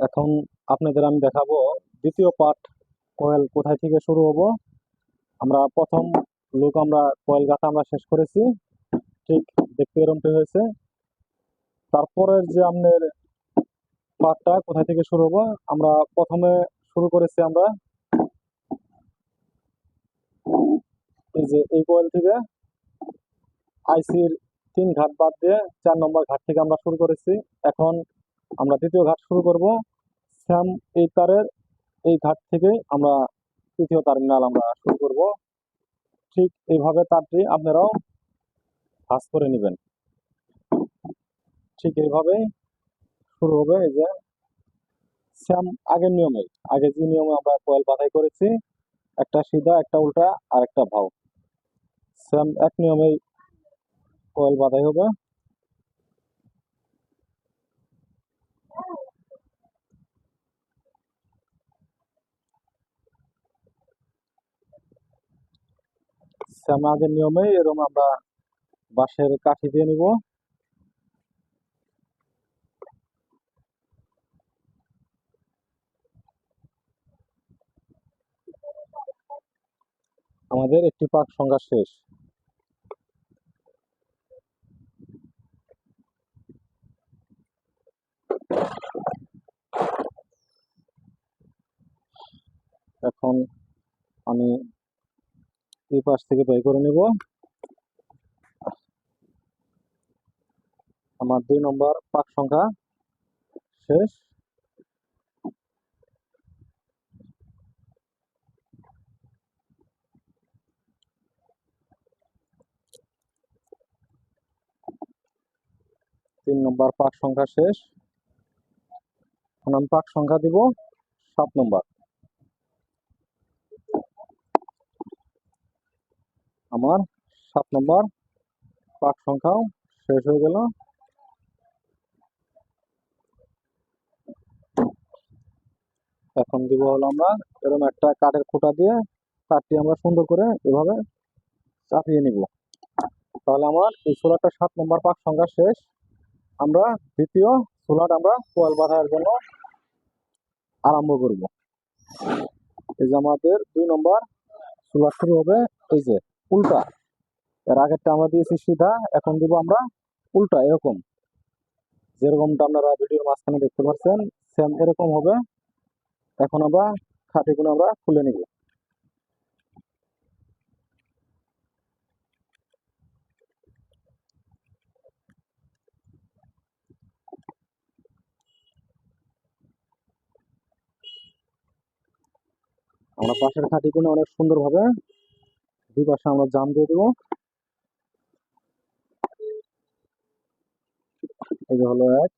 এখন আপনাদের আমি দেখাবো দ্বিতীয় পার্ট কয়েল কোথায় থেকে শুরু হব। আমরা প্রথম লুক আমরা কয়েল গাঁথা আমরা শেষ করেছি। ঠিক দেখতে এরমটি হয়েছে। তারপরের যে আপনার পার্টটা কোথায় থেকে শুরু হব, আমরা প্রথমে শুরু করেছি আমরা এই যে এই কয়েল থেকে। আইসির তিন ঘাট বাদ দিয়ে চার নম্বর ঘাট থেকে আমরা শুরু করেছি। এখন আমরা দ্বিতীয় ঘাট শুরু করব। স্যাম এই তারের এই ঘাট থেকে আমরা তৃতীয় টার্মিনাল আমরা শুরু করব। ঠিক এইভাবে তারটি আপনারাও ভাঁজ করে নেবেন। ঠিক এইভাবেই শুরু হবে এই যে স্যাম আগের নিয়মে, আগে যে নিয়মে আমরা কয়েল বাধাই করেছি, একটা সিধা, একটা উল্টা আর একটা ভাও। স্যাম এক নিয়মেই কয়েল বাধাই হবে। স্যাম আগের নিয়মেই এরকম আমরা বাঁশের কাঠি দিয়ে নিব। আমাদের একটি পাক সংখ্যা শেষ। এখন আমি এই পাশ থেকে বের করে নিব। আমার দুই নম্বর পাক সংখ্যা শেষ। তিন নম্বর পাক সংখ্যা শেষ। এখন আমি পাক সংখ্যা দিব সাত নম্বর। আমার সাত নম্বর। পাক সংখ্যাও শেষ হয়ে গেল। এখন দিব হলো আমরা এরকম একটা কাঠের খোঁটা দিয়ে কাঠটি আমরা সুন্দর করে এভাবে চাপিয়ে নিব। তাহলে আমার এই সোলারটা সাত নম্বর পাক সংখ্যা শেষ। আমরা দ্বিতীয় সোলার আমরা কোয়াল বাঁধার জন্য আরম্ভ করব। এই যে আমাদের দুই নম্বর সোলার শুরু হবে। এই যে উল্টা। এর আগেরটা আমরা দিয়েছি সিধা, এখন দিব আমরা উল্টা, এরকম। যেরকমটা আপনারা ভিডিওর মাঝখানে দেখতে পাচ্ছেন সেম এরকম হবে। এখন আমরা খাটিগুলো আমরা খুলে নিব। আমরা পাশের খাটিগুলো অনেক সুন্দরভাবে দুই পাশে আমরা জাম দিয়ে দেবো। এই হলো এক।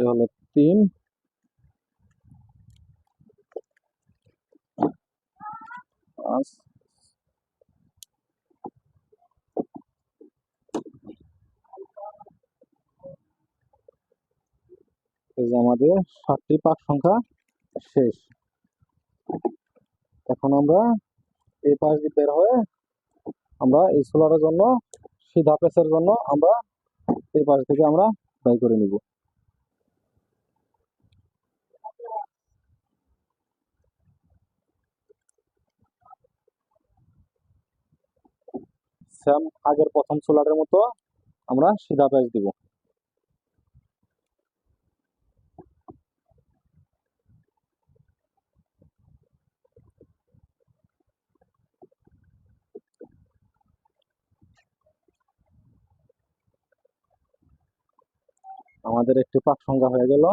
এই হলো তিন পাঁচ আমাদের সাতটি পাক সংখ্যা শেষ এখন আমরা এই পাশ দিয়ে বের হয়ে আমরা এই সোলারের জন্য সিধা পেসের জন্য আমরা এই পাশ থেকে আমরা বাই করে নিব। সেম আগের প্রথম সোলারের মতো আমরা সিধা প্যাচ দিব। আমাদের একটি পাক সংখ্যা হয়ে গেল।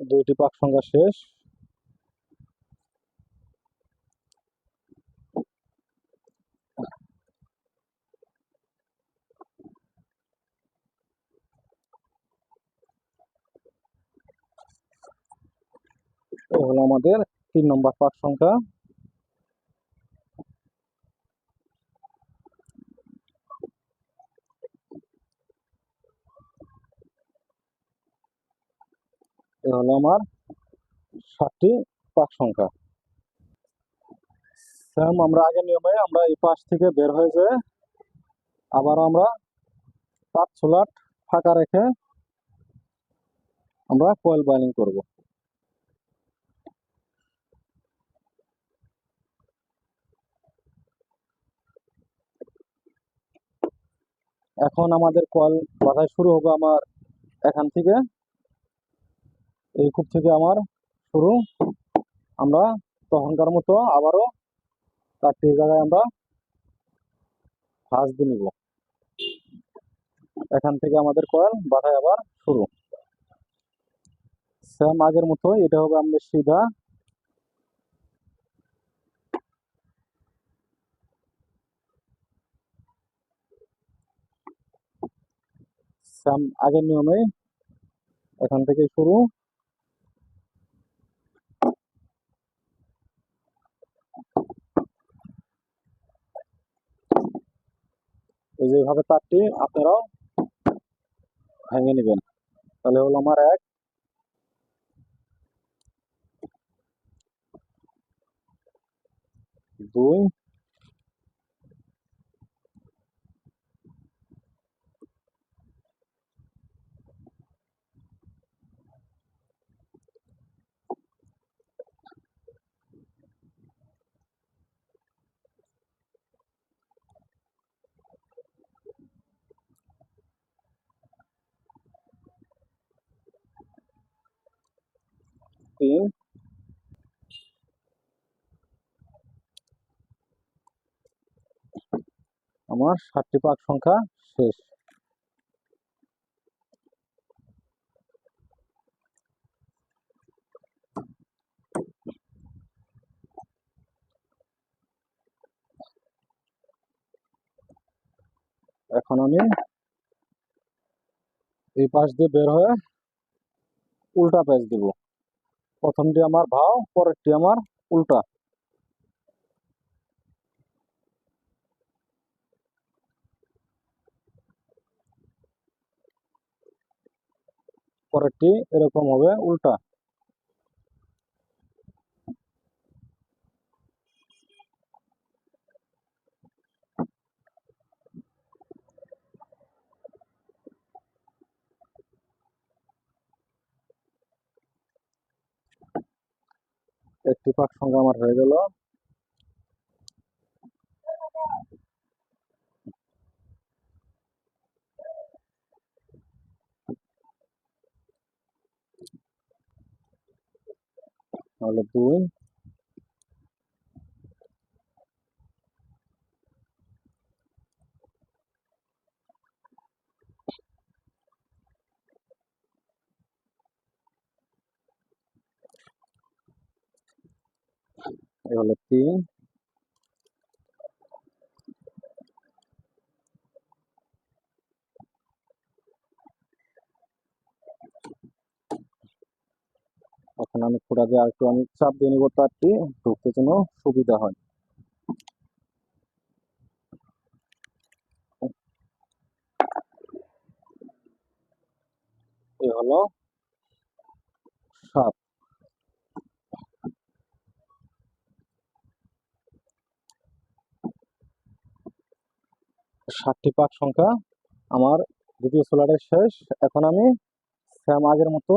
দুইটি পাক সংখ্যা শেষ। হলো আমাদের তিন নম্বর পাক সংখ্যা। এই হলো আমার ষাটটি পাক সংখ্যা। সেম আমরা আগের নিয়মে আমরা এই পাশ থেকে বের হয়ে যেয়ে আবার আমরা পাঁচ সোলাট ফাঁকা রেখে আমরা কয়েল বাইলিং করব। এখন আমাদের কল বাঁধাই শুরু হবে আমার এখান থেকে। এই কূপ থেকে আমার শুরু। আমরা তখনকার মতো আবারও চারটি জায়গায় আমরা ফাঁস দিয়ে নিব। এখান থেকে আমাদের কয়েল বাঁধাই আবার শুরু। সেম আগের মতো, এটা হবে আমাদের সিধা। সেম আগের নিয়মে এখান থেকে শুরু। এই যেভাবে তারটি আপনারাও ভেঙে নেবেন। তাহলে হলো আমার এক। দুই। তিন আমার ষাটটি পাক সংখ্যা শেষ এখন আমি এই পাশ দিয়ে বের হয়ে উল্টা প্যাচ দিব প্রথমটি আমার ভাও পরেরটি আমার উল্টা। পরেরটি এরকম হবে উল্টা। একটি পাক সঙ্গে আমার হয়ে গেল। তাহলে দুই। এ হলো তিন আমি খোঁড়া দিয়ে আরেকটু আমি চাপ দিয়ে নিব তারটি ঢুকতে যেন সুবিধা হয় এ হলো সাত ষাটটি পাক সংখ্যা। আমার দ্বিতীয় সোলারের শেষ। এখন আমি স্যাম আগের মতো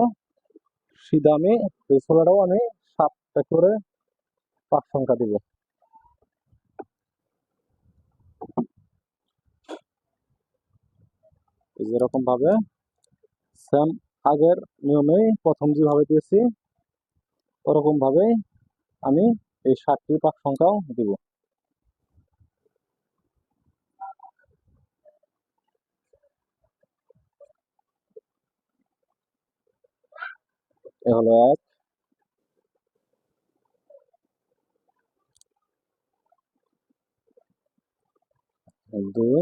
সিধা আমি, এই সোলারটাও আমি সাতটা করে পাক সংখ্যা দিব। যেরকম ভাবে স্যাম আগের নিয়মেই প্রথম যেভাবে দিয়েছি, ওরকম ভাবেই আমি এই ষাটটি পাক সংখ্যাও দিব। এ হলো এক দুই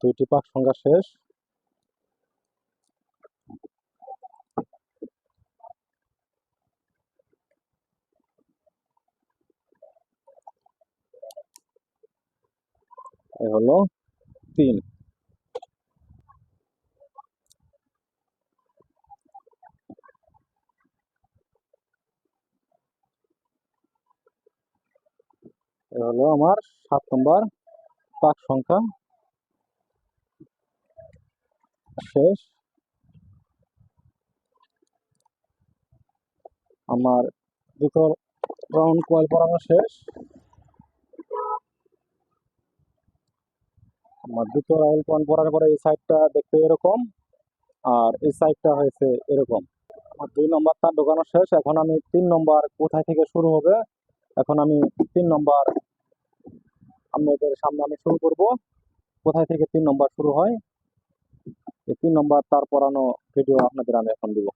দুইটি পাক সংখ্যা শেষ হলো তিন। হলো আমার সাত নম্বর পাক সংখ্যা। শেষ। আমার দুটো রাউন্ড কয়েল পরানো শেষ। আমার দুটো রাউন্ড কয়েল পরানোর পরে এই সাইডটা দেখতে এরকম, আর এই সাইডটা হয়েছে এরকম। আমার দুই নম্বর তার ঢোকানো শেষ, এখন আমি তিন নম্বর কোথায় থেকে শুরু হবে? এখন আমি তিন নম্বর আপনাদের সামনে আমি শুরু করব। কোথায় থেকে তিন নম্বর শুরু হয়? এই তিন নম্বর তার পরানো ভিডিও আপনাদের আমি এখন দিব।